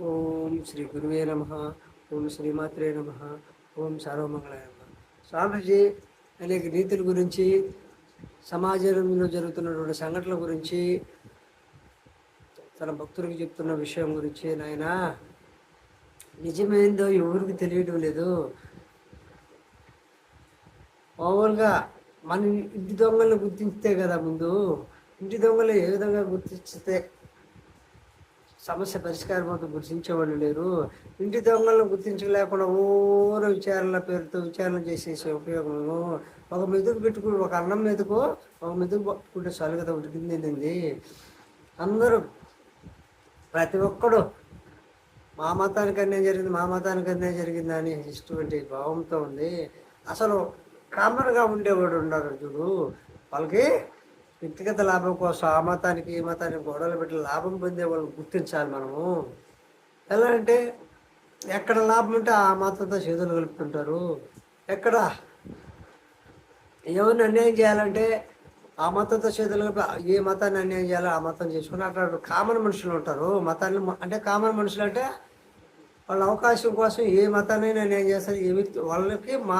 ఓం శ్రీ గురువే నమ. ఓం శ్రీమాత్రే నమ. ఓం సర్వమంగళాయ నమ. స్వామీజీ అనేక నీతుల గురించి సమాజంలో జరుగుతున్నటువంటి సంఘటనల గురించి తన భక్తులకు చెప్తున్న విషయం గురించి నాయన నిజమేందో ఎవరికి తెలియడం లేదు. మామూలుగా మన ఇంటి దొంగలను గుర్తించితే కదా ముందు ఇంటి దొంగలు ఏ విధంగా గుర్తిస్తే సమస్య పరిష్కారం అవుతుంది గుర్తించేవాళ్ళు లేరు. ఇంటి దొంగలను గుర్తించలేకుండా ఊరు విచారణ పేరుతో విచారణ చేసేసే ఉపయోగము. ఒక మెతుకు పెట్టుకుని ఒక అన్నం మెతుకు ఒక మెతుకు పట్టుకుంటే సలుగత కదా ఉడికింది అందరూ ప్రతి ఒక్కడు మా మతానికి అన్యాయం జరిగింది మా మతానికి అన్యాయం జరిగింది అని ఇటువంటి భావంతో ఉంది. అసలు కామన్గా ఉండేవాడు ఉన్నారు చూడు. వాళ్ళకి వ్యక్తిగత లాభం కోసం ఆ మతానికి ఈ మతానికి గొడవలు పెట్టి లాభం పొందే వాళ్ళని గుర్తించాలి మనము. ఎలా అంటే ఎక్కడ లాభం ఉంటే ఆ మతంతో చేతులు కలుపుతుంటారు. ఎక్కడ ఎవరిని అన్యాయం చేయాలంటే ఆ మతంతో చేతులు కలిపి ఏ మతాన్ని అన్యాయం చేయాలో ఆ మతం చేసుకుని అట్లా కామన్ మనుషులు ఉంటారు. మతాన్ని అంటే కామన్ మనుషులు అంటే వాళ్ళ అవకాశం కోసం ఏ మతాన్నైనా అన్యాయం చేస్తారు. ఏ వ్యక్తి వాళ్ళకి మా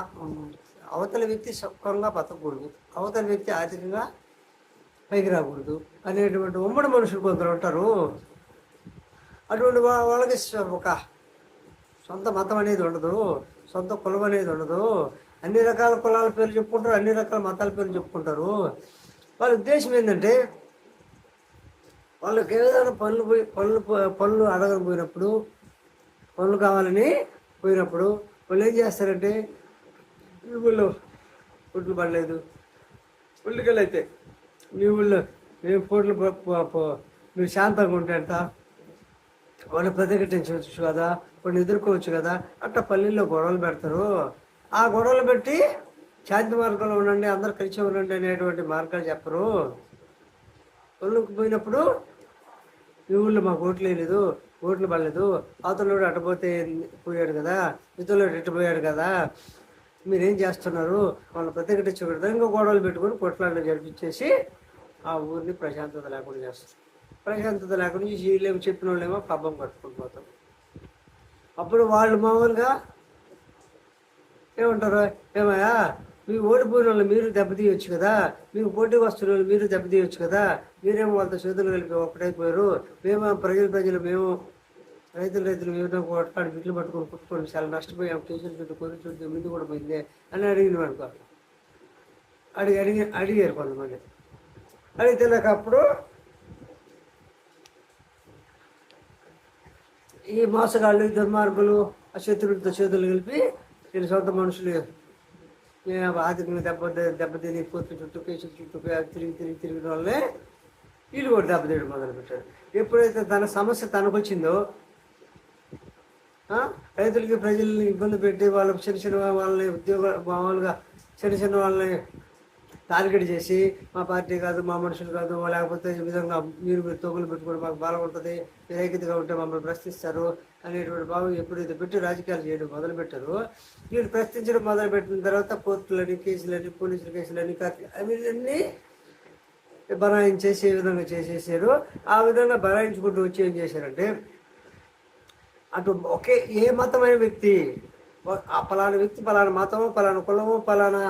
అవతల వ్యక్తి సుఖంగా బతకూడదు. అవతల వ్యక్తి ఆర్థికంగా పైకి రాకూడదు అనేటువంటి ఉమ్మడి మనుషులు కొందరు ఉంటారు. అటువంటి వాళ్ళకి ఒక సొంత మతం అనేది ఉండదు సొంత కులం అనేది ఉండదు. అన్ని రకాల కులాల పేర్లు చెప్పుకుంటారు అన్ని రకాల మతాల పేర్లు చెప్పుకుంటారు. వాళ్ళ ఉద్దేశం ఏంటంటే వాళ్ళకి ఏదైనా పనులు పోయి పనులు పనులు అడగని పోయినప్పుడు పనులు కావాలని పోయినప్పుడు వాళ్ళు ఏం చేస్తారంటే వీళ్ళు గుడ్లు ఒడ్లు పడలేదు ఒళ్ళుకెళ్ళి అయితే మీ ఊళ్ళో మేము కోట్లు శాంతంగా ఉంటే అంట వాళ్ళు ప్రతిఘటించవచ్చు కదా కొన్ని ఎదుర్కోవచ్చు కదా అట్లా పల్లెల్లో గొడవలు పెడతారు. ఆ గొడవలు పెట్టి శాంతి మార్గంలో ఉండండి అందరు కలిసి ఉండండి అనేటువంటి మార్గాలు చెప్పరు. పనులకు పోయినప్పుడు ఈ ఊళ్ళో మాకు ఓట్లు వేయలేదు ఓట్లు పడలేదు అవతలోడు అటపోతే పోయాడు కదా ఇతరులు ఇటు పోయాడు కదా మీరేం చేస్తున్నారు? వాళ్ళు ప్రతిఘటించకూడదు. ఇంకా గొడవలు పెట్టుకొని కొట్లాటలు జరిపించేసి ఆ ఊరిని ప్రశాంతత లేకుండా చేస్తాం. ప్రశాంతత లేకుండా ఈ వీళ్ళేమో చెప్పిన వాళ్ళేమో పబ్బం కట్టుకుని పోతారు అప్పుడు వాళ్ళు మామూలుగా ఏమంటారు? ఏమయ్యా మీ ఓడిపోయిన వాళ్ళు మీరు దెబ్బతీయొచ్చు కదా మీకు పోటీ వస్తున్న వాళ్ళు మీరు దెబ్బతీయొచ్చు కదా మీరేమో వాళ్ళతో చేతులు కలిపి ఒకటైపోయారు మేము ప్రజలు ప్రజలు మేము రైతులు రైతులు మేము కొట్టుకొని బిడ్డలు పట్టుకొని కుట్టుకొని చాలా నష్టపోయాం కేసులు కొద్ది చుట్టూ ముందు కూడా పోయిందే అని అడిగిన అనుకో అడిగి అడిగి అడిగారు కొంతమంది. అడిగితే నాకు అప్పుడు ఈ మోసగాళ్ళు దుర్మార్గులు ఆ శత్రువులతో చేతులు కలిపి వీళ్ళ సొంత మనుషులు మేము ఆర్థికంగా దెబ్బ దెబ్బతిని పోతు చుట్టూ కేసులు చుట్టూ తిరిగి తిరిగి తిరిగిన వాళ్ళే వీళ్ళు కూడా దెబ్బతీయడం మొదలుపెట్టారు. ఎప్పుడైతే తన సమస్య తనకు వచ్చిందో రైతులకి ప్రజల్ని ఇబ్బంది పెట్టి వాళ్ళకి చిన్న చిన్న వాళ్ళని ఉద్యోగ మామూలుగా చిన్న చిన్న వాళ్ళని టార్గెట్ చేసి మా పార్టీ కాదు మా మనుషులు కాదు లేకపోతే ఈ విధంగా మీరు మీరు తోగులు పెట్టుకోవడం మాకు బాగుంటుంది మీరు ఐక్యతగా ఉంటే మమ్మల్ని ప్రశ్నిస్తారు అనేటువంటి భావం ఎప్పుడైతే పెట్టి రాజకీయాలు చేయడం మొదలుపెట్టారు వీళ్ళు ప్రశ్నించడం మొదలుపెట్టిన తర్వాత కోర్టులని కేసులని పోలీసుల కేసులని కత్తి- అన్నీ బనాయించేసి ఏ విధంగా చేసేసారు. ఆ విధంగా బనాయించుకుంటూ వచ్చి ఏం చేశారంటే అటు ఒకే ఏ మతమైన వ్యక్తి ఆ పలానా వ్యక్తి పలానా మతము పలానా కులము పలానా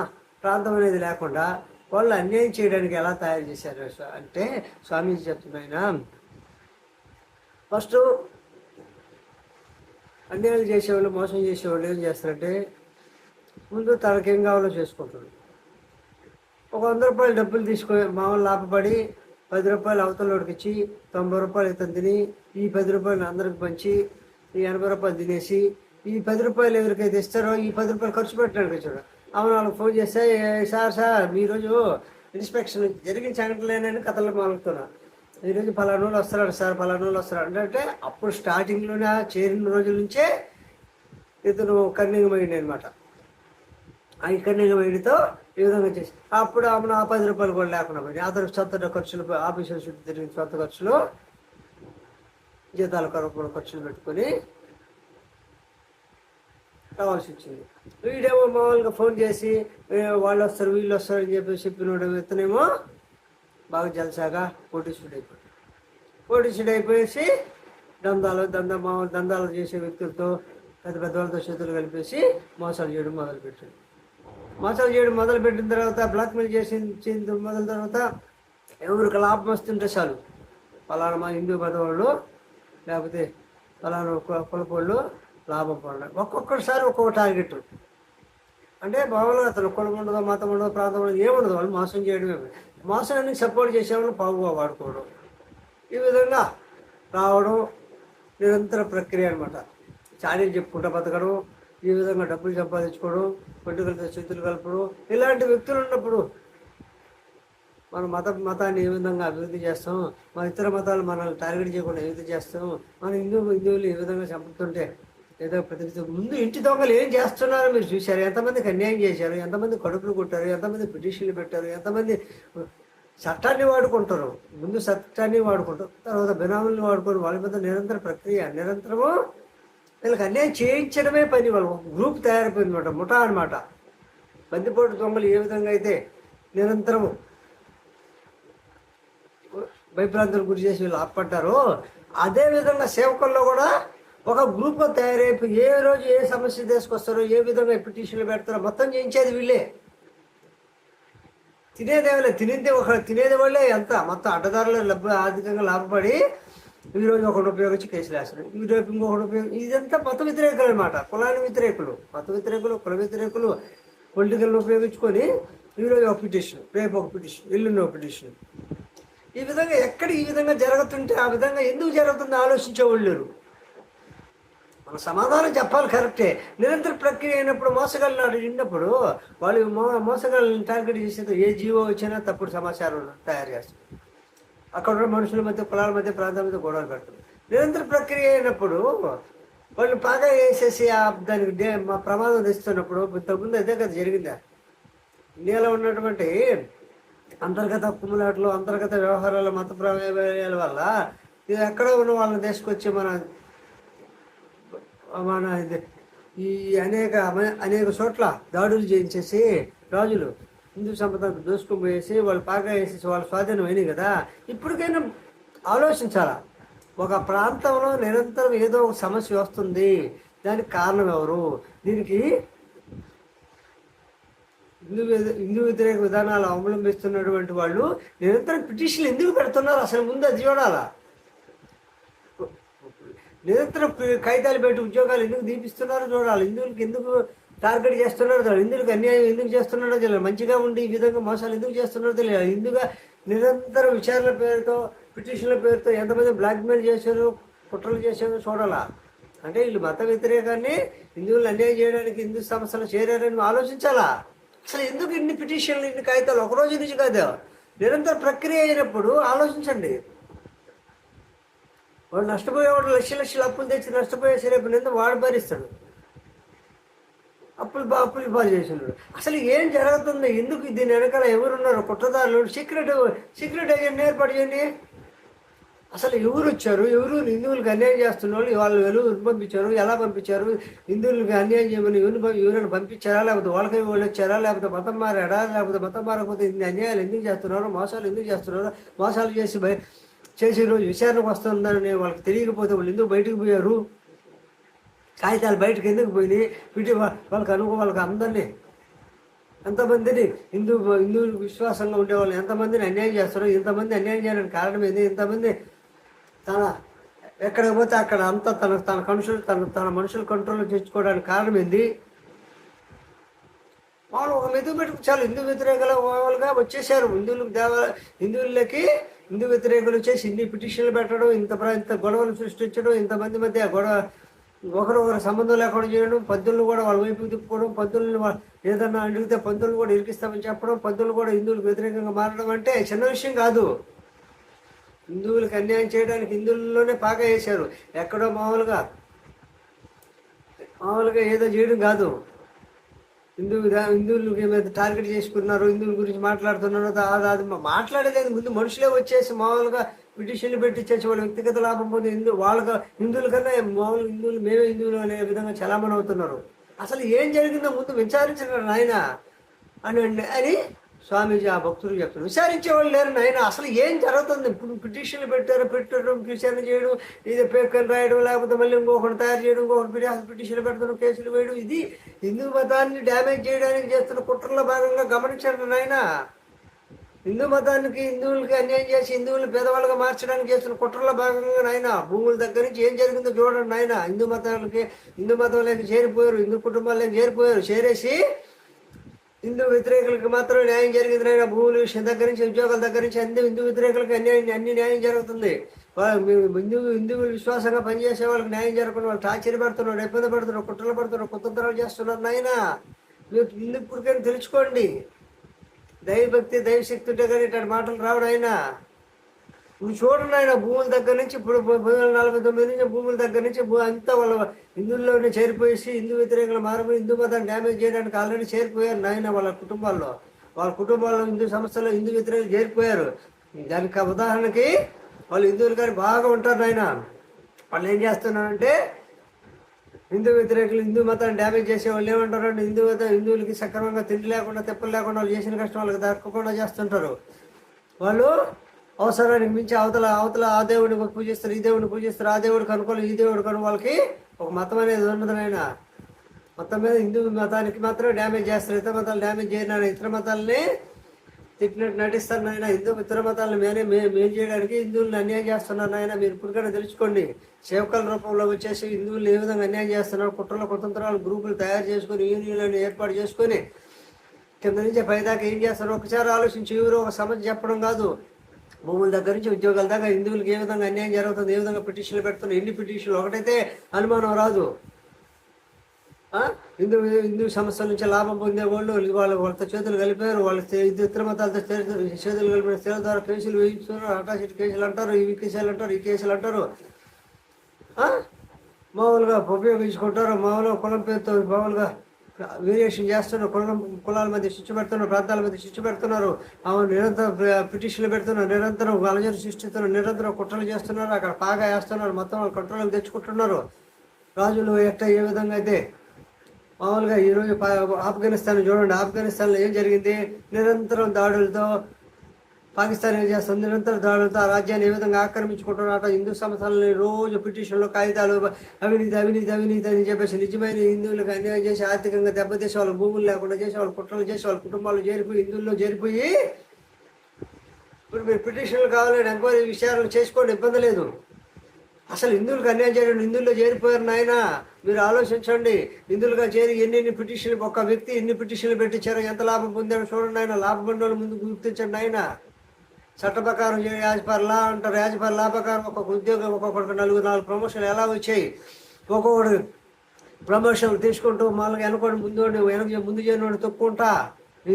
ప్రాంతం అనేది లేకుండా వాళ్ళు అన్యాయం చేయడానికి ఎలా తయారు చేశారు? అంటే స్వామీజీ చెప్తున్నాయన ఫస్ట్ అన్యాయాలు చేసేవాళ్ళు మోసం చేసేవాళ్ళు ఏం చేస్తారంటే ముందు తనకేం కావాలో చేసుకుంటారు. ఒక వంద రూపాయలు డబ్బులు తీసుకొని మామూలు లాభపడి పది రూపాయలు అవతలలోకి ఇచ్చి తొంభై రూపాయలు ఇతను తిని ఈ పది రూపాయలు అందరికి పంచి ఈ ఎనభై రూపాయలు తినేసి ఈ పది రూపాయలు ఎవరికైతే ఇస్తారో ఈ పది రూపాయలు ఖర్చు పెట్టడానికి వచ్చాడు. అవును వాళ్ళకి ఫోన్ చేస్తే సార్ సార్ మీ రోజు ఇన్స్పెక్షన్ జరిగిన కథలు మొదలుతున్నా ఈరోజు పలానా రోజులు వస్తున్నాడు సార్ పలానా రోజులు వస్తున్నాడు అంటే అప్పుడు స్టార్టింగ్లోనే చేరిన రోజుల నుంచే ఇతను కన్నింగమైంది అనమాట ఆ కన్నింగ ఈ విధంగా చేసి అప్పుడు ఆమెను ఆ పది రూపాయలు కూడా లేకుండా పోయి అతను సొంత ఖర్చులు ఆఫీసు చుట్టూ తిరిగిన సొంత ఖర్చులు జీతాల కొరకు ఖర్చులు పెట్టుకొని కావాల్సి వచ్చింది వీడేమో మామూలుగా ఫోన్ చేసి వాళ్ళు వస్తారు వీళ్ళు వస్తారు అని చెప్పి చెప్పినోడు ఇతనేమో బాగా జలసాగా కోటీశ్వరుడు అయిపోయాడు కోటీశ్వరుడు అయిపోయేసి దందాలు దంద మామూలు దందాలు చేసే వ్యక్తులతో పెద్ద పెద్ద వాళ్ళతో చేతులు కలిపేసి మోసాలు చేయడం మొదలుపెట్టాడు. మోసాలు చేయడం మొదలుపెట్టిన తర్వాత బ్లాక్మెయిల్ చేసి చేసిన మొదల తర్వాత ఎవరికి లాభం వస్తుంటే చాలు. పలానా మా హిందూ పెద్దవాళ్ళు లేకపోతే పలానా కులపోళ్ళు లాభం పొందడం. ఒక్కొక్కసారి ఒక్కొక్క టార్గెట్ అంటే మామూలుగా అతను కులం ఉండదు మతం ఉండదు ప్రాంతం ఉండదు ఏముండదు వాళ్ళు మోసం చేయడమే. మోసాన్ని సపోర్ట్ చేసేవాళ్ళు పావుగా వాడుకోవడం. ఈ విధంగా రావడం నిరంతర ప్రక్రియ అనమాట చాడీలు చెప్పుకుంటా బతకడం ఈ విధంగా డబ్బులు సంపాదించుకోవడం పండుగలతో చేతులు కలపడం ఇలాంటి వ్యక్తులు ఉన్నప్పుడు మన మత మతాన్ని ఏ విధంగా అభివృద్ధి చేస్తాం? మన ఇతర మతాలు మనల్ని టార్గెట్ చేయకుండా ఏ విధంగా చేస్తాం? మన హిందూ హిందువులు ఏ విధంగా చంపుతుంటే ఏదో ప్రతి ముందు ఇంటి దొంగలు ఏం చేస్తున్నారో? మీరు చూశారు? ఎంతమందికి అన్యాయం చేశారు? ఎంతమంది కడుపులు కొట్టారు? ఎంతమంది పిటిషన్లు పెట్టారు? ఎంతమంది చట్టాన్ని వాడుకుంటారు? ముందు చట్టాన్ని వాడుకుంటారు తర్వాత బినాములను వాడుకొని వాళ్ళ మీద నిరంతర ప్రక్రియ నిరంతరము వీళ్ళకి అన్యాయం చేయించడమే పని. వాళ్ళు ఒక గ్రూప్ తయారైపోయింది అనమాట ముఠా అనమాట బందిపోటు దొంగలు ఏ విధంగా అయితే నిరంతరము భయభ్రాంతులకు గురి చేసి వీళ్ళు ఆపడ్డారో అదే విధంగా సేవకుల్లో కూడా ఒక గ్రూప్గా తయారైపోయి ఏ రోజు ఏ సమస్య తీసుకొస్తారో ఏ విధంగా పిటిషన్లు పెడతారో మొత్తం చేయించేది వీళ్ళే. వాళ్ళే. తినేంది ఒక తినేది వాళ్ళే. ఎంత? మొత్తం అడ్డదారులు లభ్య ఆర్థికంగా లాభపడి ఈ రోజు ఒకటి ఉపయోగించి కేసులు వేస్తారు. ఈ రేపు ఇంకొకటి ఉపయోగం ఇదంతా మత వ్యతిరేకులు అనమాట కులాన్ని వ్యతిరేకులు. మత వ్యతిరేకులు కుల వ్యతిరేకులు పొలిటికల్ని ఉపయోగించుకొని ఈరోజు ఒక పిటిషన్ రేపు ఒక పిటిషన్ ఎల్లుండి ఒక పిటిషన్. ఈ విధంగా ఎక్కడ ఈ విధంగా జరుగుతుంటే ఆ విధంగా ఎందుకు జరుగుతుందో ఆలోచించేవాళ్ళు లేరు. మన సమాధానం చెప్పాలి కరెక్టే. నిరంతర ప్రక్రియ అయినప్పుడు మోసగాళ్ళు నిండినప్పుడు వాళ్ళు మో మోసగాళ్ళని టార్గెట్ చేసేది ఏ జీవో వచ్చినా తప్పుడు సమాచారం తయారు చేస్తారు. అక్కడ ఉన్న మనుషుల మధ్య కులాల మధ్య ప్రాంతాల మధ్య గొడవలు పెడతారు నిరంతర ప్రక్రియ అయినప్పుడు వాళ్ళు బాగా వేసేసి దానికి డే మా ప్రమాదం తెస్తున్నప్పుడు ఇంతకుముందు అదే కదా జరిగిందా? ఇండియాలో ఉన్నటువంటి అంతర్గత కుమ్ములాట్లు అంతర్గత వ్యవహారాలు మత ప్రమేయాల వల్ల ఇది ఎక్కడ ఉన్న వాళ్ళని తీసుకొచ్చి మన మన ఇది. ఈ అనేక అనేక చోట్ల దాడులు చేయించేసి రాజులు హిందూ సంపదను దోసుకుపోయేసి పోయేసి వాళ్ళు పాగా వేసేసి వాళ్ళ స్వాధీనం అయినాయి కదా. ఇప్పటికైనా ఆలోచించాలా? ఒక ప్రాంతంలో నిరంతరం ఏదో ఒక సమస్య వస్తుంది. దానికి కారణం ఎవరు? దీనికి హిందూ హిందూ వ్యతిరేక విధానాలు అవలంబిస్తున్నటువంటి వాళ్ళు నిరంతరం పిటిషన్లు ఎందుకు పెడుతున్నారు? అసలు ముందు అది చూడాలా? నిరంతరం కాగితాలు పెట్టి ఉద్యోగాలు ఎందుకు దీపిస్తున్నారో చూడాలి. హిందువులకి ఎందుకు టార్గెట్ చేస్తున్నారో తెలియాలి హిందువులకు అన్యాయం ఎందుకు చేస్తున్నారో తెలియదు మంచిగా ఉండి ఈ విధంగా మోసాలు ఎందుకు చేస్తున్నారో తెలియాలి. హిందుగా నిరంతరం విచారణ పేరుతో పిటిషన్ల పేరుతో ఎంతమంది బ్లాక్మెయిల్ చేశారు కుట్రలు చేశారో చూడాలా? అంటే వీళ్ళు మత వ్యతిరేకాన్ని హిందువులు అన్యాయం చేయడానికి హిందూ సంస్థలు చేరారని ఆలోచించాలా? అసలు ఎందుకు ఇన్ని పిటిషన్లు ఇన్ని కాగితాలు? ఒక రోజు నుంచి కాదు. నిరంతర ప్రక్రియ అయినప్పుడు ఆలోచించండి. వాడు నష్టపోయేవాడు లక్ష లక్షలు అప్పులు తెచ్చి నష్టపోయే రేపు నింద వాడు భరిస్తాడు. అప్పులు బా అప్పులు పాలు చేసినాడు అసలు ఏం జరుగుతుంది? ఎందుకు దీని వెనకాల ఎవరున్నారు? కుట్రదారులు? సీక్రెట్ సీక్రెట్ ఏజెంట్ ఏర్పాటు చేయండి. అసలు ఎవరు వచ్చారు? ఎవరు హిందువులకు అన్యాయం చేస్తున్న వాళ్ళు వాళ్ళు ఎవరు పంపించారు? ఎలా పంపించారు? హిందువులకు అన్యాయం చేయమని ఎవరిని ఎవరైనా పంపించారా? లేకపోతే వాళ్ళకి వాళ్ళు వచ్చారా? లేకపోతే మతం మారాడా? లేకపోతే మతం మారకపోతే ఇన్ని అన్యాయాలు ఎందుకు చేస్తున్నారు? మోసాలు ఎందుకు చేస్తున్నారు? మోసాలు చేసి భయ చేసి విచారణకు వస్తుందని వాళ్ళకి తెలియకపోతే వాళ్ళు ఎందుకు బయటకు పోయారు? కాగితాలు బయటకు ఎందుకు పోయినాయి? వీటి వాళ్ళకి అనుకో వాళ్ళకి అందరినీ ఎంతమందిని హిందూ హిందూ విశ్వాసంగా ఉండేవాళ్ళు ఎంతమందిని అన్యాయం చేస్తారు ఇంతమంది అన్యాయం చేయడానికి కారణం ఏంది? ఇంతమంది తన ఎక్కడికి పోతే అక్కడ అంతా తన తన కనుషులు తన తన మనుషులు కంట్రోల్లో చేసుకోవడానికి కారణం ఏంది? వాళ్ళు ఒక మెతుకు పెట్టుకు చాలు. హిందూ వ్యతిరేకల వాళ్ళుగా వచ్చేసారు. హిందువులకు దేవ హిందువులకి హిందూ వ్యతిరేకులు చేసి ఇన్ని పిటిషన్లు పెట్టడం ఇంత ఇంత గొడవలు సృష్టించడం ఇంతమంది మధ్య గొడవ ఒకరొకరు ఒకరు సంబంధం లేకుండా చేయడం పంతులను కూడా వాళ్ళ వైపు తిప్పుకోవడం పంతులను ఏదన్నా అడిగితే పంతులను కూడా ఇరికిస్తామని చెప్పడం పంతులు కూడా హిందువులకు వ్యతిరేకంగా మారడం అంటే చిన్న విషయం కాదు. హిందువులకు అన్యాయం చేయడానికి హిందువుల్లోనే పాక వేశారు. ఎక్కడో మామూలుగా మామూలుగా ఏదో చేయడం కాదు. హిందూ విధా- హిందువులు మీద టార్గెట్ చేసుకున్నారు హిందువుల గురించి మాట్లాడుతున్నారు అది- అది మాట్లాడలేదు ముందు మనుషులే వచ్చేసి మామూలుగా పిటిషన్లు పెట్టించేసి వాళ్ళ వ్యక్తిగత లాభం పొంది హిందూ వాళ్ళ హిందువుల కన్నా మామూలు హిందువులు మేమే హిందువులు అనే విధంగా చలామణి అవుతున్నారు. అసలు ఏం జరిగిందో ముందు విచారించిన నాయన? అని అని స్వామీజీ ఆ భక్తుడు చెప్తాడు విచారించేవాళ్ళు లేరు నాయన. అసలు ఏం జరుగుతుంది? ఇప్పుడు పిటిషన్లు పెట్టారు పెట్టడం విచారణ చేయడం ఇది పేపర్ రాయడం లేకపోతే మళ్ళీ ఇంకొకటి తయారు చేయడం ఇంకొకటి పిటిషన్లు పెట్టడం కేసులు వేయడం ఇది హిందూ మతాన్ని డ్యామేజ్ చేయడానికి చేస్తున్న కుట్రలో భాగంగా గమనించండి నాయన. హిందూ మతానికి హిందువులకి అన్యాయం చేసి హిందువులు పేదవాళ్ళుగా మార్చడానికి చేస్తున్న కుట్రలో భాగంగా నాయన భూముల దగ్గర నుంచి ఏం జరిగిందో చూడండి నాయన. హిందూ మతాలకి హిందూ మతంలోకి చేరిపోయారు హిందూ కుటుంబాల్లోకి చేరిపోయారు. చేరేసి హిందూ వ్యతిరేకులకు మాత్రం న్యాయం జరిగింది నాయన. విషయం దగ్గర నుంచి ఉద్యోగాల దగ్గర నుంచి అన్ని హిందూ వ్యతిరేకులకు అన్యాయం అన్ని న్యాయం జరుగుతుంది. హిందువు హిందూ హిందువులు విశ్వాసంగా పనిచేసే వాళ్ళకి న్యాయం జరగకుండా వాళ్ళు టార్చర్ పెడుతున్నారు ఇబ్బంది పడుతున్నారు కుట్రలు పడుతున్నారు కుతంత్రాలు చేస్తున్నారు నాయన. మీరు హిందూ పురికని తెలుసుకోండి. దైవభక్తి దైవశక్తి ఉంటే కానీ ఇట్లాంటి మాటలు రావడం ఆయన నువ్వు చూడండి ఆయన భూముల దగ్గర నుంచి ఇప్పుడు నలభై తొమ్మిది నుంచి భూముల దగ్గర నుంచి అంతా వాళ్ళ హిందువుల్లోనే చేరిపోయేసి హిందూ వ్యతిరేకులు మారిపోయి హిందూ మతాన్ని డ్యామేజ్ చేయడానికి ఆల్రెడీ చేరిపోయారు నాయన వాళ్ళ కుటుంబాల్లో. వాళ్ళ కుటుంబాల్లో హిందూ సంస్థలో హిందూ వ్యతిరేకులు చేరిపోయారు. దానికి ఉదాహరణకి వాళ్ళు హిందువులు కానీ బాగా ఉంటారు నాయన. వాళ్ళు ఏం చేస్తున్నారంటే హిందూ వ్యతిరేకులు హిందూ మతాన్ని డ్యామేజ్ చేసే వాళ్ళు ఏమంటారు అంటే హిందూ మతం హిందువులకి సక్రమంగా తిండి లేకుండా తెప్పలు లేకుండా వాళ్ళు చేసిన కష్టం వాళ్ళకి దక్కకుండా చేస్తుంటారు. వాళ్ళు అవసరానికి మించి అవతల అవతల ఆ దేవుడిని పూజిస్తారు ఈ దేవుడిని పూజిస్తారు ఆ దేవుడికి అనుకోవాలి ఈ దేవుడికి అనుకో వాళ్ళకి ఒక మతం అనేది ఉండదు నాయన మొత్తం మీద హిందూ మతానికి మాత్రం డ్యామేజ్ చేస్తారు. ఇతర మతాలు డ్యామేజ్ చేయను ఇతర మతాలని తిట్టినట్టు నటిస్తారు నాయన హిందూ ఇతర మతాలను మేనే మే- మేలు చేయడానికి హిందువులను అన్యాయం చేస్తున్నారు నాయన మీరు ఇప్పటికైనా తెలుసుకోండి. సేవకుల రూపంలో వచ్చేసి హిందువులు ఏ విధంగా అన్యాయం చేస్తున్నారు కుట్రల కుతంత్రాలు గ్రూపులు తయారు చేసుకొని యూనియన్లను ఏర్పాటు చేసుకొని కింద నుంచి పైదాకా ఏం చేస్తారు ఒకసారి ఆలోచించి ఎవరు ఒక సమస్య చెప్పడం కాదు. భూముల దగ్గర నుంచి ఉద్యోగాల దాకా హిందువులకు ఏ విధంగా అన్యాయం జరుగుతుంది ఏ విధంగా పిటిషన్లు పెడుతున్నారు ఎన్ని పిటిషన్లు ఒకటైతే అనుమానం రాదు. హిందూ హిందూ సంస్థల నుంచి లాభం పొందే వాళ్ళు వాళ్ళ వాళ్ళతో చేతులు కలిపారు వాళ్ళ ఇతర మతాలతో చేతులు కలిపిన స్త్రీల ద్వారా కేసులు వేయిస్తున్నారు ఆకాశ కేసులు అంటారు ఇవి కేసులు అంటారు ఈ కేసులు అంటారు. మామూలుగా ఉపయోగించుకుంటారు మామూలుగా కులం పేరుతో మామూలుగా వేరియేషన్ చేస్తున్నారు కులం కులాల మధ్య శిక్ష పెడుతున్నారు ప్రాంతాల మధ్య శిక్ష పెడుతున్నారు. ఆమె నిరంతరం పిటిషన్లు పెడుతున్నారు నిరంతరం అలజడి సృష్టిస్తున్నారు నిరంతరం కుట్రలు చేస్తున్నారు అక్కడ పాగా వేస్తున్నారు మొత్తం వాళ్ళు కంట్రోల్ తెచ్చుకుంటున్నారు. రాజులు ఎట్ట ఏ విధంగా అయితే మామూలుగా ఈరోజు ఆఫ్ఘనిస్తాన్ చూడండి ఆఫ్ఘనిస్తాన్లో ఏం జరిగింది? నిరంతరం దాడులతో పాకిస్తాన్ ఏం చేస్తుంది? దాడులతో ఆ రాజ్యాన్ని ఏ విధంగా ఆక్రమించుకుంటున్నారో హిందూ సంస్థలని రోజు పిటిషన్లు కాగితాలు అవినీతి అవినీతి అవినీతి అని చెప్పేసి నిజమైన హిందువులకు అన్యాయం చేసి ఆర్థికంగా దెబ్బతీసే వాళ్ళ భూములు లేకుండా చేసే వాళ్ళ కుట్రలు చేసే వాళ్ళ కుటుంబాలు చేరిపోయి హిందువుల్లో చేరిపోయి ఇప్పుడు మీరు పిటిషన్లు కావాలని ఎంక్వైరీ విషయాలు చేసుకోండి ఇబ్బంది లేదు. అసలు హిందువులకు అన్యాయం చేయడం హిందువుల్లో చేరిపోయారు నాయన. మీరు ఆలోచించండి. హిందువులుగా చేరి ఎన్ని ఎన్ని పిటిషన్లు ఒక వ్యక్తి ఎన్ని పిటిషన్లు పెట్టించారో ఎంత లాభం పొందారో చూడండి ఆయన లాభం పొందిన ముందు గుర్తించండి ఆయన చట్ట ప్రకారం యాజ్ లా అంటారు? యాజ్ ప్రకారం ఒక్కొక్క ఉద్యోగం ఒక్కొక్కడికి నలుగురు నాలుగు ప్రమోషన్లు ఎలా వచ్చాయి? ఒక్కొక్కడు ప్రమోషన్లు తీసుకుంటూ మళ్ళీ వెనకొని ముందు వెనక ముందు చేయని తొక్కుంటా?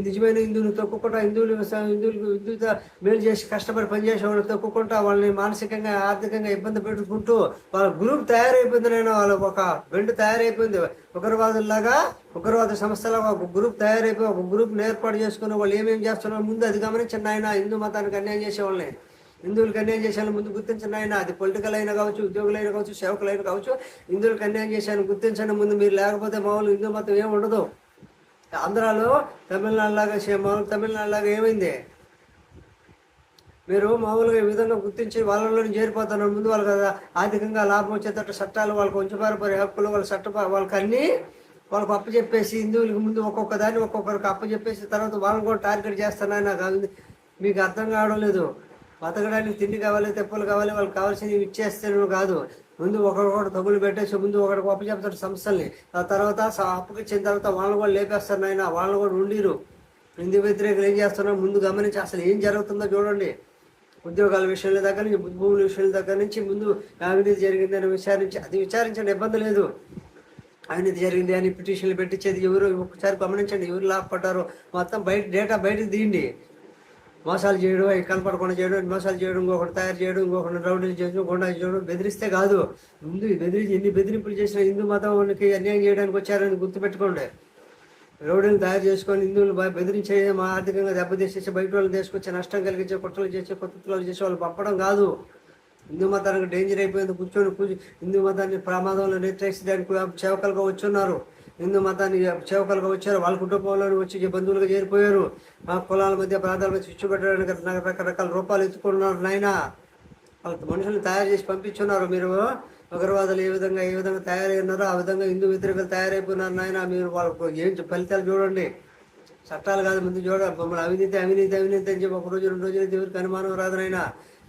నిజమైన హిందువులు తొక్కుకుంటా హిందువులు హిందువులకు హిందువుతో మేలు చేసి కష్టపడి పనిచేసే వాళ్ళని తొక్కుకుంటా వాళ్ళని మానసికంగా ఆర్థికంగా ఇబ్బంది పెట్టుకుంటూ వాళ్ళ గ్రూప్ తయారైపోయింది నేను. వాళ్ళ ఒక బెండ్ తయారైపోయింది. ఉగ్రవాదుల్లాగా ఉగ్రవాద సంస్థలాగా ఒక గ్రూప్ తయారైపోయి ఒక గ్రూప్ ఏర్పాటు చేసుకుని వాళ్ళు ఏమేమి చేస్తున్నారో ముందు అది గమనించండి ఆయన హిందూ మతానికి అన్యాయం చేసే వాళ్ళని. హిందువులకు అన్యాయం చేశాను ముందు గుర్తించండి ఆయన అది పొలిటికల్ అయినా కావచ్చు ఉద్యోగులైనా కావచ్చు సేవకులైనా కావచ్చు హిందువులకు అన్యాయం చేశాను గుర్తించండి ముందు. మీరు లేకపోతే మామూలు హిందూ మతం ఏమి ఉండదు. ఆంధ్రాలో తమిళనాడులాగా చేయమని తమిళనాడులాగా ఏమైంది? మీరు మామూలుగా ఈ విధంగా గుర్తించి వాళ్ళలోనే చేరిపోతున్నారు ముందు వాళ్ళకి ఆర్థికంగా లాభం వచ్చేటట్టు చట్టాలు వాళ్ళకి ఉంచబారిపోయే హక్కులు వాళ్ళ చట్ట వాళ్ళకి అన్నీ వాళ్ళకు అప్పచెప్పేసి హిందువులకి ముందు ఒక్కొక్క దాన్ని ఒక్కొక్కరికి అప్పచెప్పేసి తర్వాత వాళ్ళని కూడా టార్గెట్ చేస్తానని నాకు అది మీకు అర్థం కావడం లేదు. బతకడానికి తిండి కావాలి తెప్పలు కావాలి వాళ్ళకి కావాల్సినవి ఇచ్చేస్తేనే కాదు. ముందు ఒకరికొకరు తగులు పెట్టేసి ముందు ఒకరికి అప్పు చెప్తారు సంస్థల్ని. ఆ తర్వాత అప్పుకి ఇచ్చిన తర్వాత వాళ్ళని కూడా లేపేస్తారు నాయన. వాళ్ళని కూడా ఉండిరు. హిందూ వ్యతిరేకులు ఏం చేస్తున్నారు? ముందు గమనించి అసలు ఏం జరుగుతుందో చూడండి. ఉద్యోగాల విషయాల దగ్గర నుంచి భూముల విషయాల దగ్గర నుంచి ముందు అవినీతి జరిగిందని విచారించి అది విచారించండి ఇబ్బంది లేదు. అవినీతి జరిగింది అని పిటిషన్లు పెట్టించేది ఎవరు? ఒకసారి గమనించండి ఎవరు లాభపడ్డారో మొత్తం బయట డేటా బయటకు తీయండి. మోసాలు చేయడం అవి కనపడకుండా చేయడం మోసాలు చేయడం ఇంకొకటి తయారు చేయడం ఇంకొకటి రౌడీలు చేయడం గుండా చేయడం బెదిరిస్తే కాదు. ముందు బెదిరించి ఎన్ని బెదిరింపులు చేసిన హిందూ మతానికి అన్యాయం చేయడానికి వచ్చారని గుర్తుపెట్టుకోండి. రౌడీలు తయారు చేసుకొని హిందువులు బెదిరించే మా ఆర్థికంగా దెబ్బతీసేసి బయట వాళ్ళు తీసుకొచ్చి నష్టం కలిగించే కుట్రలు చేసే కొత్తలు చేసే వాళ్ళు పంపడం కాదు. హిందూ మతానికి డేంజర్ అయిపోయింది కూర్చొని కూర్చొని హిందూ మతాన్ని ప్రమాదంలో నెట్టేసి దానికి సేవకులుగా వచ్చున్నారు. హిందూ మతానికి సేవకులుగా వచ్చారు వాళ్ళ కుటుంబంలో వచ్చి బంధువులుగా చేరిపోయారు. మా కులాల మధ్య ప్రాంతాల మధ్య చిచ్చు పెట్టడానికి రకరకాల రూపాలు ఎత్తుకున్నారు నాయన. వాళ్ళ మనుషులు తయారు చేసి పంపించున్నారు మీరు. ఉగ్రవాదులు ఏ విధంగా ఏ విధంగా తయారై ఉన్నారో ఆ విధంగా హిందూ వ్యతిరేకలు తయారైపోయినారు నాయన. మీరు వాళ్ళకు ఏం ఫలితాలు చూడండి. చట్టాలు కాదు ముందు చూడ మమ్మల్ని అవినీతి అవినీతి అవినీతి అని చెప్పి ఒక రోజు రెండు రోజులు దేవుడికి అనుమానం రాదు నాయన.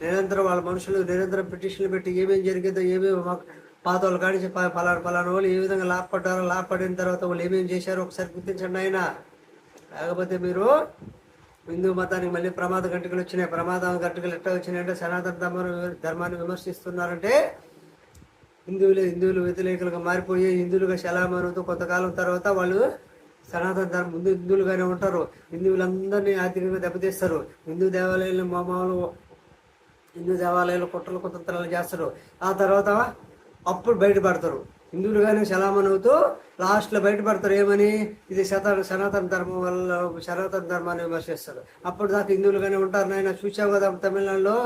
నిరంతరం వాళ్ళ మనుషులు నిరంతరం పిటిషన్లు పెట్టి ఏమేమి జరిగిందో ఏమేమి మాకు పాత వాళ్ళు కాడించి పలానా పలానా వాళ్ళు ఏ విధంగా లాభపడ్డారో లాభపడిన తర్వాత వాళ్ళు ఏమేమి చేశారో ఒకసారి గుర్తించండి ఆయన. లేకపోతే మీరు హిందూ మతానికి మళ్ళీ ప్రమాద గంటకులు వచ్చినాయి. ప్రమాదం గంటకులు ఎట్లా వచ్చినాయంటే సనాతన ధర్మ ధర్మాన్ని విమర్శిస్తున్నారంటే హిందువులు హిందువులు వ్యతిరేకులుగా మారిపోయి హిందువులుగా శలామనుతూ కొంతకాలం తర్వాత వాళ్ళు సనాతన ధర్మం ముందు హిందువులుగానే ఉంటారు. హిందువులందరినీ ఆర్థికంగా దెబ్బతీస్తారు. హిందూ దేవాలయాలు మామూలు హిందూ దేవాలయాలు కుట్రలు కుతంత్రాలు చేస్తారు. ఆ తర్వాత అప్పుడు బయటపడతారు. హిందువులుగానే శలామణి అవుతూ లాస్ట్లో బయటపడతారు. ఏమని? ఇది శత సనాతన ధర్మం వల్ల సనాతన ధర్మాన్ని విమర్శిస్తారు. అప్పుడు దాకా హిందువులు కానీ ఉంటారు నాయన. చూసావు కదా తమిళనాడులో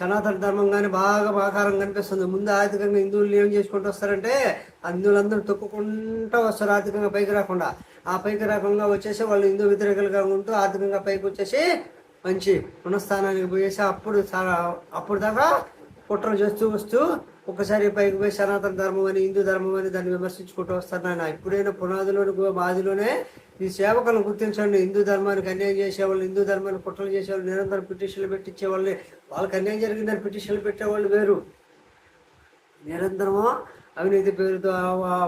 సనాతన ధర్మం కానీ బాగా ఆకారం కనిపిస్తుంది. ముందు ఆర్థికంగా హిందువులు ఏం చేసుకుంటూ వస్తారంటే హిందువులందరూ తొక్కుకుంటూ వస్తారు ఆర్థికంగా పైకి రాకుండా. ఆ పైకి రాకుండా వచ్చేసి వాళ్ళు హిందూ వ్యతిరేకలుగా ఉంటూ ఆర్థికంగా పైకి వచ్చేసి మంచి పునఃస్థానానికి పోయేసి అప్పుడు చాలా అప్పుడు దాకా కుట్రలు చేస్తూ వస్తూ ఒకసారి పైకి పోయి సనాతన ధర్మం అని హిందూ ధర్మం అని దాన్ని విమర్శించుకుంటూ వస్తాను నాయన. ఇప్పుడైనా పునాదిలోని మాదిలోనే ఈ సేవకులను గుర్తించండి. హిందూ ధర్మానికి అన్యాయం చేసేవాళ్ళు హిందూ ధర్మాన్ని కుట్రలు చేసేవాళ్ళు నిరంతరం పిటిషన్లు పెట్టించేవాళ్ళని వాళ్ళకి అన్యాయం జరిగిందని పిటిషన్లు పెట్టేవాళ్ళు వేరు. నిరంతరము అవినీతి పేరుతో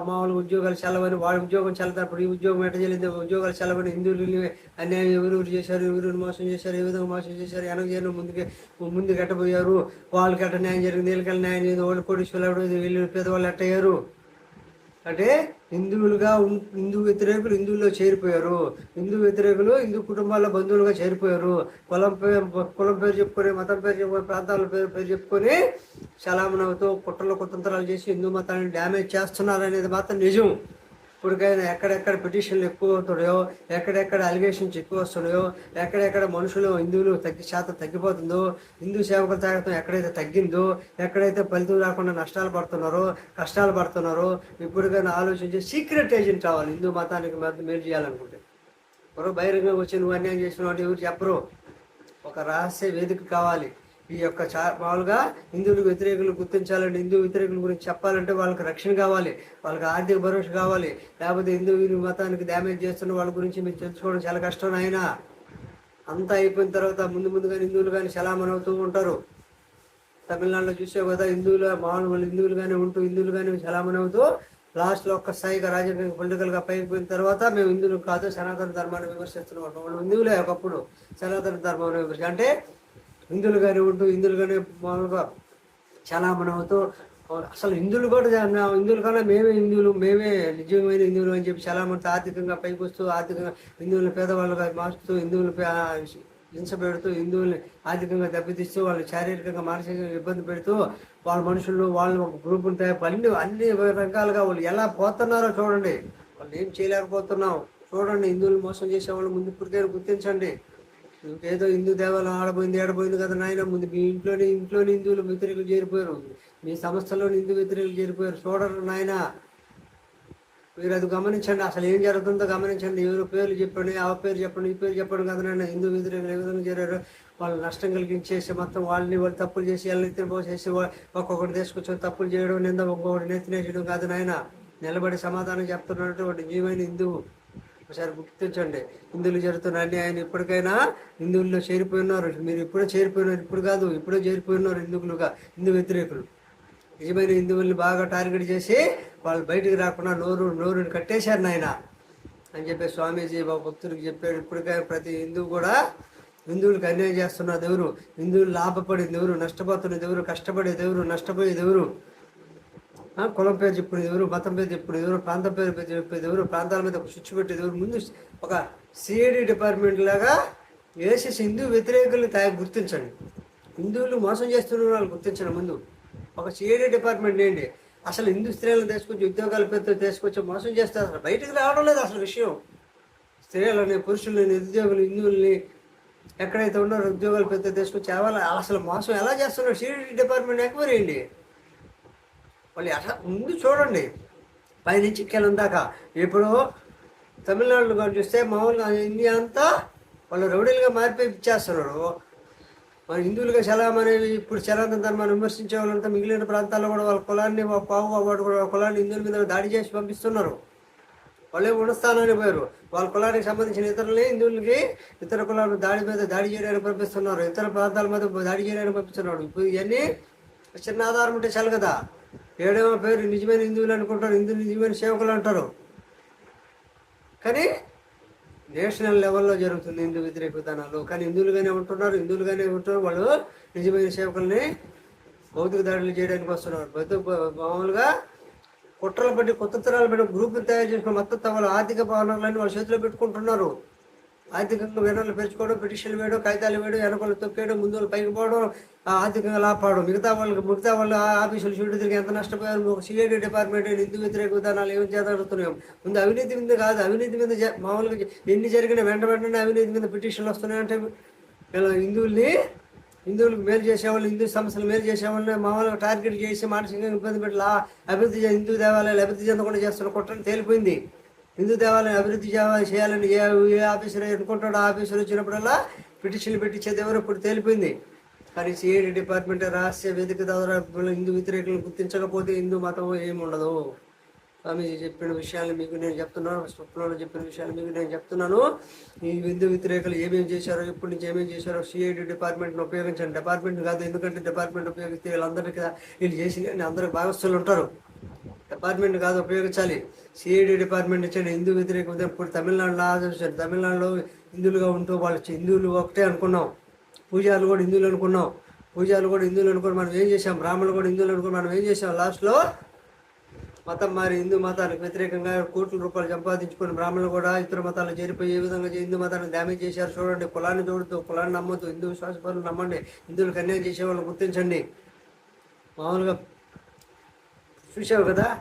మామూలు ఉద్యోగాలు చల్లవని వాడి ఉద్యోగం చల్లదప్పుడు ఈ ఉద్యోగం ఎట్ట చేయలేదు ఉద్యోగాలు చల్లవని హిందువులు అన్యాయం ఎవరెవరు చేశారు ఎవరెవరు మోసం చేశారు ఏ విధంగా మోసం చేశారు వెనక చేయను ముందుకి ముందుకు ఎట్టబోయారు వాళ్ళకి ఎట్ట న్యాయం జరిగింది వీళ్ళకి న్యాయం జరిగింది వాళ్ళు కోటీశ్వరులు వీళ్ళు పేదవాళ్ళు ఎట్టయ్యారు అంటే హిందువులుగా హిందూ వ్యతిరేకులు హిందువుల్లో చేరిపోయారు. హిందూ వ్యతిరేకులు హిందూ కుటుంబాల్లో బంధువులుగా చేరిపోయారు. కులం పేరు కులం పేరు చెప్పుకొని మతం పేరు చెప్పుకొని ప్రాంతాల పేరు పేరు చెప్పుకొని చలామణవుతూ కుట్రలు కుతంత్రాలు చేసి హిందూ మతాన్ని డ్యామేజ్ చేస్తున్నారు అనేది మాత్రం నిజం. ఇప్పటికైనా ఎక్కడెక్కడ పిటిషన్లు ఎక్కువ అవుతున్నాయో ఎక్కడెక్కడ అలిగేషన్స్ ఎక్కువ వస్తున్నాయో ఎక్కడెక్కడ మనుషులు హిందువులు తగ్గి శాతం తగ్గిపోతుందో హిందూ సేవకుల తాగతం ఎక్కడైతే తగ్గిందో ఎక్కడైతే ఫలితం రాకుండా నష్టాలు పడుతున్నారో కష్టాలు పడుతున్నారో ఇప్పటికైనా ఆలోచించి సీక్రెట్ ఏజెంట్ కావాలి. హిందూ మతానికి మేలు చేయాలనుకుంటే. ఎవరో బహిరంగంగా వచ్చి నువ్వు అన్యాయం చేసిన అంటే ఎవరు చెప్పరు. ఒక రహస్య వేదిక కావాలి. ఈ యొక్క చా మామూలుగా హిందువులకు వ్యతిరేకులు గుర్తించాలంటే హిందూ వ్యతిరేకుల గురించి చెప్పాలంటే వాళ్ళకి రక్షణ కావాలి వాళ్ళకి ఆర్థిక భరోసా కావాలి. లేకపోతే హిందూ మతానికి డ్యామేజ్ చేస్తున్న వాళ్ళ గురించి మీరు తెలుసుకోవడం చాలా కష్టం ఆయన అంతా అయిపోయిన తర్వాత ముందు ముందుగా హిందువులు కానీ చలామణి అవుతూ ఉంటారు. తమిళనాడులో చూసే కదా హిందువులు మామూలు వాళ్ళు హిందువులుగానే ఉంటూ హిందువులుగానే చలామణి అవుతూ లాస్ట్లో ఒక్క స్థాయిగా రాజకీయ పొలిటికల్గా పైకి పోయిన తర్వాత మేము హిందువులు కాదు సనాతన ధర్మాన్ని విమర్శిస్తున్నాం వాళ్ళు హిందువులే ఒకప్పుడు సనాతన ధర్మాన్ని విమర్శ అంటే హిందువులు కానీ ఉంటూ హిందువులుగానే మామూలుగా చలామణి అవుతూ అసలు హిందువులు కూడా హిందువుల కన్నా మేమే హిందువులు మేమే నిజమైన హిందువులు అని చెప్పి చలామణితో ఆర్థికంగా పైకి వస్తూ ఆర్థికంగా హిందువులను పేదవాళ్ళుగా మార్చుతూ హిందువులు హింస పెడుతూ హిందువుల్ని ఆర్థికంగా దెబ్బతీస్తూ వాళ్ళు శారీరకంగా మానసికంగా ఇబ్బంది పెడుతూ వాళ్ళ మనుషులు వాళ్ళు ఒక గ్రూప్ ఉంటాయి అన్ని అన్ని రకాలుగా వాళ్ళు ఎలా పోతున్నారో చూడండి. వాళ్ళు ఏం చేయలేకపోతున్నాం. చూడండి హిందువులు మోసం చేసే వాళ్ళు ముందు ఇప్పటికైనా గుర్తించండి. ఏదో హిందూ దేవాలయం ఆడపోయింది ఏడపోయింది కదా నాయన ముందు మీ ఇంట్లోనే ఇంట్లోని హిందువులు వ్యతిరేకులు చేరిపోయారు. మీ సంస్థలోని హిందూ వ్యతిరేకులు చేరిపోయారు. చూడరు నాయన. మీరు అది గమనించండి. అసలు ఏం జరుగుతుందో గమనించండి. ఎవరు పేర్లు చెప్పండి ఆ పేరు చెప్పండి ఈ పేరు చెప్పండి కదా నాయన. హిందూ వ్యతిరేకులు ఏ విధంగా చేరారు? వాళ్ళు నష్టం కలిగించేసి మొత్తం వాళ్ళని వాళ్ళు తప్పులు చేసి వాళ్ళని ఎత్తిన పోసేసి ఒక్కొక్కటి తీసుకొచ్చి తప్పులు చేయడం నింద ఒక్కొక్కటి నెత్తినేసడం కాదు నాయన. నిలబడి సమాధానం చెప్తున్నటువంటి నిజమైన హిందువు ఒకసారి గుర్తించండి. హిందువులు జరుగుతున్న అన్యాయాన్ని ఇప్పటికైనా హిందువుల్లో చేరిపోయినారు. మీరు ఇప్పుడే చేరిపోయినారు ఇప్పుడు కాదు ఇప్పుడే చేరిపోయినారు హిందువులుగా హిందూ వ్యతిరేకులు. నిజమైన హిందువుల్ని బాగా టార్గెట్ చేసి వాళ్ళు బయటికి రాకుండా నోరు నోరుని కట్టేశారు నాయన. అని చెప్పి స్వామీజీ మా భక్తుడికి చెప్పాడు. ఇప్పటికైనా ప్రతి హిందువు కూడా హిందువులకు అన్యాయం చేస్తున్నది ఎవరు? హిందువులు లాభపడేది ఎవరు? నష్టపోతున్నది ఎవరు? కష్టపడేది ఎవరు? నష్టపోయేది ఎవరు? కులం పేరు చెప్పేది ఎవరు మతం పేరు చెప్పేది ఎవరు ప్రాంతం పేరు పేరు చెప్పేది ఎవరు ప్రాంతాల మీద ఒక స్విచ్ పెట్టేది ఎవరు ముందు ఒక సిఐడి డిపార్ట్మెంట్ లాగా వేసే హిందూ వ్యతిరేకుల్ని తయారు గుర్తించండి. హిందువులు మోసం చేస్తున్న వాళ్ళు గుర్తించండి ముందు. ఒక సిఐడి డిపార్ట్మెంట్ ఏంటి? అసలు హిందూ స్త్రీలను తీసుకొచ్చి ఉద్యోగాల పేరుతో తీసుకొచ్చి మోసం చేస్తారు అసలు బయటకు రావడం లేదు అసలు విషయం. స్త్రీలని పురుషులని నిరుద్యోగులు హిందువుల్ని ఎక్కడైతే ఉన్నారో ఉద్యోగాల పేరుతో తీసుకొచ్చి అసలు మోసం ఎలా చేస్తున్నారు? సిఐడి డిపార్ట్మెంట్ ఎంక్వైరీ చేయండి వాళ్ళు అసలు ముందు చూడండి. పైనుంచి కింద దాకా. ఇప్పుడు తమిళనాడులో కానీ చూస్తే మామూలుగా ఇండియా అంతా వాళ్ళు రౌడీలుగా మారిపోయి ఇచ్చేస్తున్నారు మన హిందువులుగా శలం అనేవి ఇప్పుడు చలాంతం మనం విమర్శించే వాళ్ళంతా మిగిలిన ప్రాంతాల్లో కూడా వాళ్ళ కులాన్ని పావు వాడు కూడా కులాన్ని హిందువుల మీద దాడి చేసి పంపిస్తున్నారు. వాళ్ళే ఉండస్థానాన్ని పోయారు. వాళ్ళ కులానికి సంబంధించిన ఇతరులని హిందువులకి ఇతర కులాలను దాడి మీద దాడి చేయడానికి పంపిస్తున్నారు. ఇతర ప్రాంతాల మీద దాడి చేయడానికి పంపిస్తున్నారు. ఇప్పుడు ఇవన్నీ చిన్న ఆధారం ఉంటే చాలు కదా. ఏడేమో పేరు నిజమైన హిందువులు అనుకుంటారు హిందువులు నిజమైన సేవకులు అంటారు. కానీ నేషనల్ లెవెల్లో జరుగుతుంది హిందూ వ్యతిరేక విధానాలు కానీ హిందువులుగానే ఉంటున్నారు హిందువులుగానే ఉంటున్నారు. వాళ్ళు నిజమైన సేవకుల్ని భౌతిక దాడులు చేయడానికి వస్తున్నారు. భౌతిక మామూలుగా కుట్రలు పెట్టి కొత్త తరాలు పెట్టి గ్రూపులు తయారు చేసుకుని మొత్తం తమ ఆర్థిక భావనలన్నీ వాళ్ళ చేతిలో పెట్టుకుంటున్నారు. ఆర్థికంగా వేణులు పెంచుకోవడం పిటిషన్లు వేయడం కాగితాలు వేయడం వెనకలు తొక్కేయడం ముందు పైకి పోవడం ఆర్థికంగా లాభపడడం. మిగతా వాళ్ళకి మిగతా వాళ్ళు ఆ ఆఫీసులు చుట్టూ తిరిగి ఎంత నష్టపోయారు ఒక సిఐడి డిపార్ట్మెంట్ హిందూ వ్యతిరేక విధానాలు ఏమి చేదడుతున్నాం ముందు అవినీతి మీద కాదు అవినీతి మీద మామూలుగా ఎన్ని జరిగిన వెంట వెంటనే అవినీతి మీద పిటిషన్లు వస్తున్నాయంటే ఇలా హిందువుల్ని హిందువులకు మేలు చేసేవాళ్ళు హిందూ సమస్యలు మేలు చేసేవాళ్ళని మామూలుగా టార్గెట్ చేసి మానసికంగా ఇబ్బంది పెట్టాల అభివృద్ధి హిందూ దేవాలయాలు అభివృద్ధి చెందకుండా చేస్తున్న కుట్రని తేలిపోయింది. హిందూ దేవాలయం అభివృద్ధి చేయాలని ఏ ఏ ఆఫీసర్ అనుకుంటాడు ఆ ఆఫీసర్ వచ్చినప్పుడల్లా పిటిషన్లు పెట్టించేది ఎవరు ఇప్పుడు తేలిపోయింది. కానీ సిఐడి డిపార్ట్మెంట్ రహస్య వేదిక ద్వారా హిందూ వ్యతిరేకులను గుర్తించకపోతే హిందూ మతం ఏమి ఉండదు స్వామీజీ చెప్పిన విషయాలు మీకు నేను చెప్తున్నాను స్వప్నంలో చెప్పిన విషయాలు మీకు నేను చెప్తున్నాను. ఈ హిందూ వ్యతిరేకులు ఏమేమి చేశారో ఇప్పటి నుంచి ఏమేమి చేశారో సిఐడి డిపార్ట్మెంట్ని ఉపయోగించండి. డిపార్ట్మెంట్ కాదు ఎందుకంటే డిపార్ట్మెంట్ ఉపయోగిస్తే వీళ్ళందరికీ వీళ్ళు చేసి అందరూ భాగస్థులు ఉంటారు. డిపార్ట్మెంట్ కాదు ఉపయోగించాలి. సిఐడి డిపార్ట్మెంట్ ఇచ్చాడు హిందూ వ్యతిరేక ఇప్పుడు తమిళనాడులో ఆలోచించాడు తమిళనాడులో హిందువులుగా ఉంటూ వాళ్ళు హిందువులు ఒకటే అనుకున్నాం. పూజాలు కూడా హిందువులు అనుకున్నాం. పూజాలు కూడా హిందువులు అనుకుని మనం ఏం చేసాం బ్రాహ్మణులు కూడా హిందువులు అనుకుని మనం ఏం చేసాం లాస్ట్లో మతం మారి హిందూ మతానికి వ్యతిరేకంగా కోట్ల రూపాయలు సంపాదించుకుని బ్రాహ్మణులు కూడా ఇతర మతాలు చేరిపోయి ఏ విధంగా హిందూ మతాన్ని డ్యామేజ్ చేశారు చూడండి. కులాన్ని చూడద్దు. కులాన్ని నమ్మొద్దు. హిందూ విశ్వాసపరులు నమ్మండి. హిందువులకు అన్యాయం చేసే వాళ్ళని గుర్తించండి. మామూలుగా చూసావు కదా?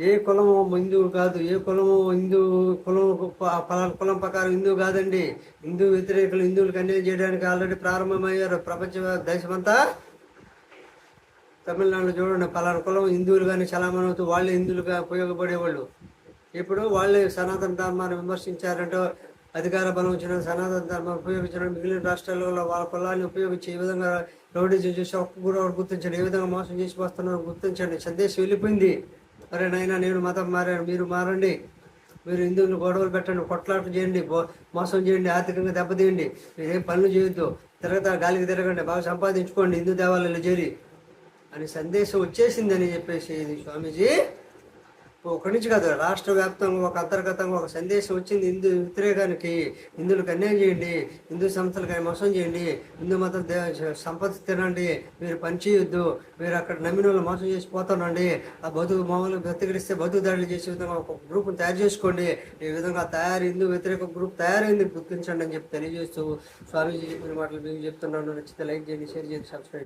ఏ కులము హిందువు కాదు ఏ కులము హిందూ కులం ప- కులం ప్రకారం హిందువు కాదండి. హిందూ వ్యతిరేకులు హిందువులకు అన్యాయం చేయడానికి ఆల్రెడీ ప్రారంభమయ్యారు ప్రపంచ దేశమంతా. తమిళనాడులో చూడండి పలానా కులం హిందువులు కానీ చలామణవుతూ వాళ్ళే హిందువులుగా ఉపయోగపడేవాళ్ళు. ఇప్పుడు వాళ్ళే సనాతన ధర్మాన్ని విమర్శించారంటే అధికార బలం వచ్చిన సనాతన ధర్మం ఉపయోగించిన మిగిలిన రాష్ట్రాలలో వాళ్ళ కులాన్ని ఉపయోగించి ఏ విధంగా రౌడీజం చేసి ఒక్క కూడా గుర్తించండి ఏ విధంగా మోసం చేసి వస్తున్నారో గుర్తించండి. సందేశం వెళ్ళిపోయింది. అరే నైనా నేను మతం మారాను. మీరు మారండి. మీరు హిందువులు గొడవలు పెట్టండి కొట్లాటలు చేయండి మోసం చేయండి ఆర్థికంగా దెబ్బతీయండి. మీరేం పనులు చేయొద్దు. తిరగతా గాలికి తిరగండి బాగా సంపాదించుకోండి హిందూ దేవాలయంలో చేరి అని సందేశం వచ్చేసిందని చెప్పేసి ఇది స్వామీజీ. ఒకటి నుంచి కాదు రాష్ట్ర వ్యాప్తంగా ఒక అంతర్గతంగా ఒక సందేశం వచ్చింది. హిందూ వ్యతిరేకానికి హిందువులకు అన్యాయం చేయండి హిందూ సంస్థలకు మోసం చేయండి హిందూ మతం దే- సంపద తినండి మీరు పనిచేయొద్దు మీరు అక్కడ నమ్మిన వాళ్ళు మోసం చేసి పోతానండి ఆ బతుకు మామూలుగా వ్యతికరిస్తే బతుకు దాడులు చేసే విధంగా ఒక గ్రూప్ని తయారు చేసుకోండి. ఈ విధంగా తయారు హిందూ వ్యతిరేక గ్రూప్ తయారైంది గుర్తించండి అని చెప్పి తెలియజేస్తూ స్వామీజీ చెప్పిన మాటలు మీకు చెప్తున్నాను. నచ్చితే లైక్ చేయండి షేర్ చేయండి సబ్స్క్రైబ్